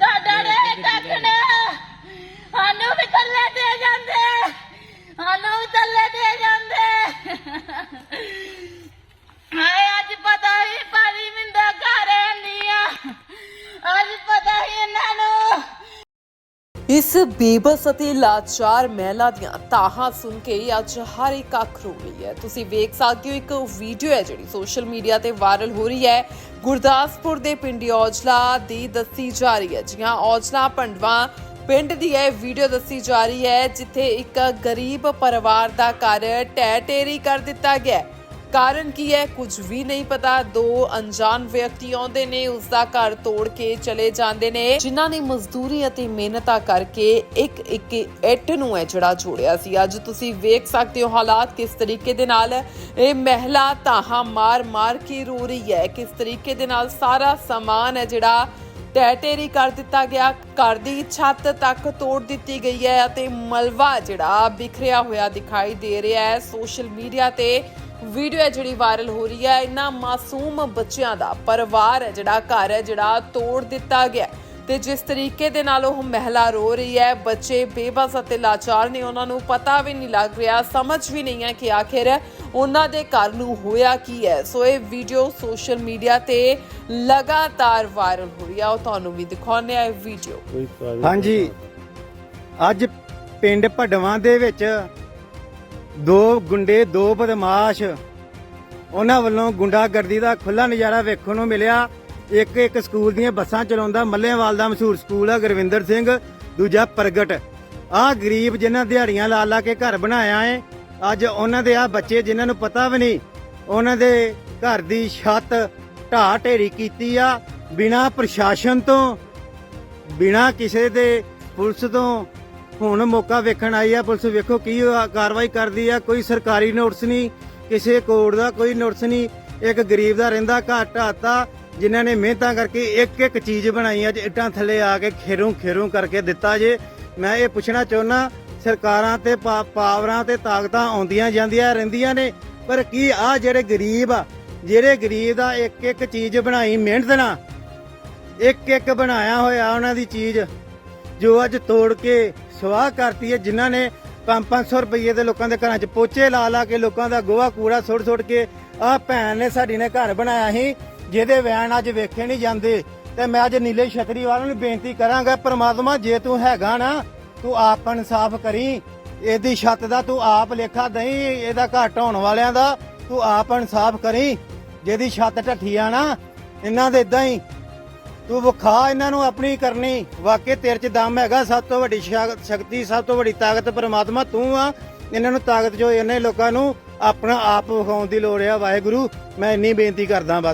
ਤੁਹਾਡਾ ਰੇ ਟੱਕਣਾ ਸਾਨੂੰ ਵੀ ਥੱਲੇ ਦੇ ਜਾਂਦੇ ਇਸ ਬੇਬਸ ਅਤੇ ਲਾਚਾਰ ਮਹਿਲਾ ਦੀਆਂ ਤਾਹਾਂ ਸੁਣ ਕੇ ਅੱਜ ਹਰ ਇੱਕ ਅੱਖ ਰੋ ਰਹੀ ਹੈ। ਤੁਸੀਂ ਵੇਖ ਸਕਦੇ ਹੋ, ਇੱਕ ਵੀਡੀਓ ਹੈ ਜਿਹੜੀ ਸੋਸ਼ਲ ਮੀਡੀਆ ਤੇ ਵਾਇਰਲ ਹੋ ਰਹੀ ਹੈ। ਗੁਰਦਾਸਪੁਰ ਦੇ ਪਿੰਡ ਔਜਲਾ ਦੀ ਦੱਸੀ ਜਾ ਰਹੀ ਹੈ। ਜੀ ਹਾਂ, ਔਜਲਾ ਪੰਡਵਾ ਪਿੰਡ ਦੀ ਇਹ ਵੀਡੀਓ ਦੱਸੀ ਜਾ ਰਹੀ ਹੈ, ਜਿੱਥੇ ਇੱਕ ਗਰੀਬ ਪਰਿਵਾਰ ਦਾ ਘਰ ਢਹਿ ਢੇਰੀ ਕਰ ਦਿੱਤਾ ਗਿਆ ਕਾਰਨ ਕੀ ਹੈ? ਕੁਝ ਵੀ ਨਹੀਂ ਪਤਾ। ਦੋ ਅਣਜਾਣ ਵਿਅਕਤੀ ਆਉਂਦੇ ਨੇ ਉਸ ਦਾ ਘਰ ਤੋੜ ਕੇ ਚਲੇ ਜਾਂਦੇ ਨੇ। ਜਿਨ੍ਹਾਂ ਨੇ ਮਜ਼ਦੂਰੀ ਅਤੇ ਮਿਹਨਤਾਂ ਕਰਕੇ ਇੱਕ ਇੱਕ ਇੱਟ ਨੂੰ ਹੈ ਜਿਹੜਾ ਜੋੜਿਆ ਸੀ। ਅੱਜ ਤੁਸੀਂ ਵੇਖ ਸਕਦੇ ਹੋ ਹਾਲਾਤ ਕਿਸ ਤਰੀਕੇ ਦੇ ਨਾਲ। ਇਹ ਮਹਿਲਾ ਤਾਹਾਂ ਮਾਰ ਮਾਰ ਕੇ ਰੋ ਰਹੀ ਹੈ। ਕਿਸ ਤਰੀਕੇ ਦੇ ਨਾਲ ਸਾਰਾ ਸਮਾਨ ਹੈ ਜਿਹੜਾ ਢਹਿ ਢੇਰੀ ਕਰ ਦਿੱਤਾ ਗਿਆ। ਘਰ ਦੀ ਛੱਤ ਤੱਕ ਤੋੜ ਦਿੱਤੀ ਗਈ ਹੈ ਅਤੇ ਮਲਵਾ ਜਿਹੜਾ ਬਿਖਰਿਆ ਹੋਇਆ ਦਿਖਾਈ ਦੇ ਰਿਹਾ ਹੈ। ਸੋਸ਼ਲ ਮੀਡੀਆ ਤੇ ਵੀਡੀਓ ਹੈ ਜਿਹੜੀ ਵਾਇਰਲ ਹੋ ਰਹੀ ਹੈ। ਇਹਨਾਂ ਮਾਸੂਮ ਬੱਚਿਆਂ ਦਾ ਪਰਿਵਾਰ ਹੈ ਜਿਹੜਾ ਘਰ ਹੈ ਜਿਹੜਾ ਤੋੜ ਦਿੱਤਾ ਗਿਆ। ਤੇ ਜਿਸ ਤਰੀਕੇ ਦੇ ਨਾਲ ਉਹ ਮਹਿਲਾ ਰੋ ਰਹੀ ਹੈ ਬੱਚੇ ਬੇਬਸ ਅਤੇ ਲਾਚਾਰ ਨੇ ਉਹਨਾਂ ਨੂੰ ਪਤਾ ਵੀ ਨਹੀਂ ਲੱਗ ਰਿਹਾ ਸਮਝ ਵੀ ਨਹੀਂ ਹੈ ਕਿ ਆਖਿਰ ਉਹਨਾਂ ਦੇ ਘਰ ਨੂੰ ਹੋਇਆ ਕੀ ਹੈ। ਸੋ ਇਹ ਵੀਡੀਓ ਸੋਸ਼ਲ ਮੀਡੀਆ ਤੇ ਲਗਾਤਾਰ ਵਾਇਰਲ ਹੋ ਰਹੀ ਹੈ ਉਹ ਤੁਹਾਨੂੰ ਵੀ ਦਿਖਾਉਂਦੇ ਆ ਇਹ ਵੀਡੀਓ। ਹਾਂਜੀ। ਅੱਜ ਪਿੰਡ ਭਡਵਾਂ ਦੇ ਵਿੱਚ ਦੋ ਗੁੰਡੇ, ਦੋ ਬਦਮਾਸ਼। ਉਹਨਾਂ ਵੱਲੋਂ ਗੁੰਡਾਗਰਦੀ ਦਾ ਖੁੱਲਾ ਨਜ਼ਾਰਾ ਵੇਖਣ ਨੂੰ ਮਿਲਿਆ। ਇੱਕ ਇੱਕ ਸਕੂਲ ਦੀਆਂ ਬੱਸਾਂ ਚਲਾਉਂਦਾ ਮੱਲੇਵਾਲ ਦਾ ਮਸ਼ਹੂਰ ਸਕੂਲ ਆ, ਗੁਰਵਿੰਦਰ ਸਿੰਘ, ਦੂਜਾ ਪ੍ਰਗਟ। ਆਹ ਗਰੀਬ ਜਿਨ੍ਹਾਂ ਦਿਹਾੜੀਆਂ ਲਾ ਲਾ ਕੇ ਘਰ ਬਣਾਇਆ ਏ, ਅੱਜ ਉਹਨਾਂ ਦੇ ਆ ਬੱਚੇ ਜਿਨ੍ਹਾਂ ਨੂੰ ਪਤਾ ਵੀ ਨਹੀਂ, ਉਹਨਾਂ ਦੇ ਘਰ ਦੀ ਛੱਤ ਢਾਹ ਢੇਰੀ ਕੀਤੀ ਆ, ਬਿਨਾ ਪ੍ਰਸ਼ਾਸਨ ਤੋਂ, ਬਿਨਾ ਕਿਸੇ ਦੇ ਪੁਲਿਸ ਤੋਂ ਹੁਣ ਮੌਕਾ ਵੇਖਣ ਆਈ ਆ, ਪੁਲਿਸ ਵੇਖੋ ਕੀ ਕਾਰਵਾਈ ਕਰਦੀ ਆ, ਕੋਈ ਸਰਕਾਰੀ ਨੋਟਿਸ ਨਹੀਂ, ਕਿਸੇ ਕੋਰਟ ਦਾ ਕੋਈ ਨੋਟਿਸ ਨਹੀਂ, ਇੱਕ ਗਰੀਬ ਦਾ ਰਹਿੰਦਾ ਘਰ ਢਾਤਾ ਜਿਨ੍ਹਾਂ ਨੇ ਮਿਹਨਤਾਂ ਕਰਕੇ ਇੱਕ ਇੱਕ ਚੀਜ਼ ਬਣਾਈ ਅੱਜ ਇੱਟਾਂ ਥੱਲੇ ਆ ਕੇ ਖੇਰੋਂ ਖੇਰੋਂ ਕਰਕੇ ਦਿੱਤਾ ਜੇ। ਮੈਂ ਇਹ ਪੁੱਛਣਾ ਚਾਹੁੰਦਾ ਸਰਕਾਰਾਂ ਤੇ ਪਾ- ਪਾਵਰਾਂ ਤੇ ਤਾਕਤਾਂ ਆਉਂਦੀਆਂ ਜਾਂਦੀਆਂ, ਰਹਿੰਦੀਆਂ ਨੇ, ਪਰ ਕੀ ਆ ਜਿਹੜੇ ਗਰੀਬ ਆ, ਜਿਹੜੇ ਗਰੀਬ ਦਾ ਇੱਕ ਇੱਕ ਚੀਜ਼ ਬਣਾਈ ਮਿਹਨਤ ਨਾਲ ਇੱਕ ਇੱਕ ਬਣਾਇਆ ਹੋਇਆ ਉਹਨਾਂ ਦੀ ਚੀਜ਼, ਜੋ ਅੱਜ ਤੋੜ ਕੇ ਸਵਾਹ ਕਰਤੀ ਹੈ, ਜਿਨ੍ਹਾਂ ਨੇ 5-500 ਰੁਪਏ ਦੇ ਲੋਕਾਂ ਦੇ ਘਰਾਂ 'ਚ ਪੋਚੇ ਲਾ ਲਾ ਕੇ ਲੋਕਾਂ ਦਾ ਗੋਹਾ ਕੂੜਾ ਸੁੱਟ ਸੁੱਟ ਕੇ ਆਹ ਭੈਣ ਨੇ ਸਾਡੀ ਨੇ ਘਰ ਬਣਾਇਆ ਸੀ, ਜਿਹਦੇ ਵੈਨ ਅੱਜ ਵੇਖੇ ਨਹੀਂ ਜਾਂਦੇ। ਤੇ ਮੈਂ ਅੱਜ ਨੀਲੇ ਛਤਰੀ ਵਾਲਿਆਂ ਨੂੰ ਬੇਨਤੀ ਕਰਾਂਗਾ, ਪ੍ਰਮਾਤਮਾ ਜੇ ਤੂੰ ਹੈਗਾ ਨਾ, ਤੂੰ ਆਪ ਇਨਸਾਫ ਕਰੀ। ਇਹਦੀ ਛੱਤ ਦਾ ਤੂੰ ਆਪ ਲੇਖਾ ਦਈ, ਇਹਦਾ ਘਰ ਢਾਉਣ ਵਾਲਿਆਂ ਦਾ ਤੂੰ ਆਪ ਇਨਸਾਫ ਕਰੀ। ਜਿਹਦੀ ਛੱਤ ਢੱਠੀ ਆ ਨਾ, ਇਹਨਾਂ ਦੇ ਇਦਾਂ ਹੀ ਤੂੰ ਵਿਖਾ ਇਹਨਾਂ ਨੂੰ ਆਪਣੀ ਕਰਨੀ। ਵਾਕਿਆ ਤੇਰੇ 'ਚ ਦਮ ਹੈਗਾ, ਸਭ ਤੋਂ ਵੱਡੀ ਸ਼ਕ- ਸ਼ਕਤੀ, ਸਭ ਤੋਂ ਵੱਡੀ ਤਾਕਤ ਪਰਮਾਤਮਾ, ਤੂੰ ਆ। ਇਹਨਾਂ ਨੂੰ ਤਾਕਤ ਜੋ ਇਹਨੇ ਲੋਕਾਂ ਨੂੰ ਆਪਣਾ ਆਪ ਵਿਖਾਉਣ ਦੀ ਲੋੜ ਆ। ਵਾਹਿਗੁਰੂ, ਮੈਂ ਇੰਨੀ ਬੇਨਤੀ ਕਰਦਾ ਬਸ।